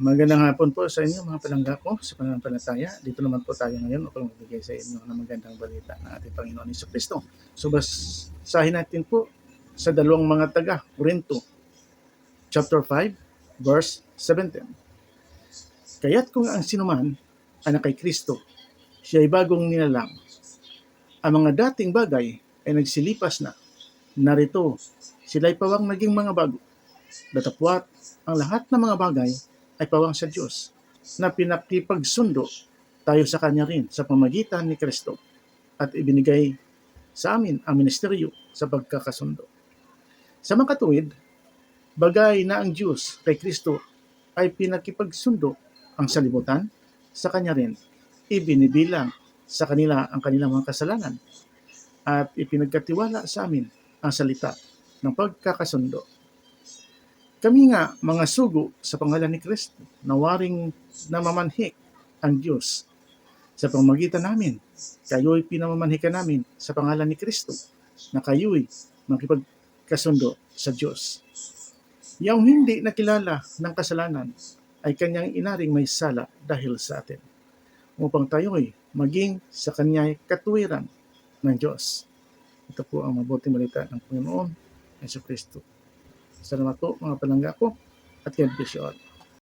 Magandang hapon po sa inyo mga palangga ko sa pananampalataya. Dito naman po tayo ngayon upang magbigay sa inyo ng magandang balita ng ating Panginoon Iso Kristo. So basahin natin po sa dalawang mga taga, Corinto, chapter 5, verse 17. Kaya't kung ang sinuman anak kay Kristo, siya ay bagong nilalang. Ang mga dating bagay ay nagsilipas na. Narito, sila'y pawang naging mga bago. Datapwat, ang lahat ng mga bagay ay pawang sa Diyos na pinakipagsundo tayo sa Kanya rin sa pamagitan ni Kristo at ibinigay sa amin ang ministeryo sa pagkakasundo. Sa mga katuwid, bagay na ang Diyos kay Kristo ay pinakipagsundo ang salibutan sa Kanya rin. Ibinibilang sa kanila ang kanilang mga kasalanan at ipinagkatiwala sa amin ang salita ng pagkakasundo. Kami nga mga sugo sa pangalan ni Kristo, nawaring namamanhik ang Diyos sa pamagitan namin. Kayo'y pinamamanhikan namin sa pangalan ni Kristo na kayo'y makipagkasundo sa Diyos. Yung hindi nakilala ng kasalanan ay kanyang inaring may sala dahil sa atin upang tayo'y maging sa kanya'y katuwiran ng Diyos. Ito po ang mabuting balita ng Panginoon, Yesu Kristo. Salamat po mga palangga ko at God bless you all.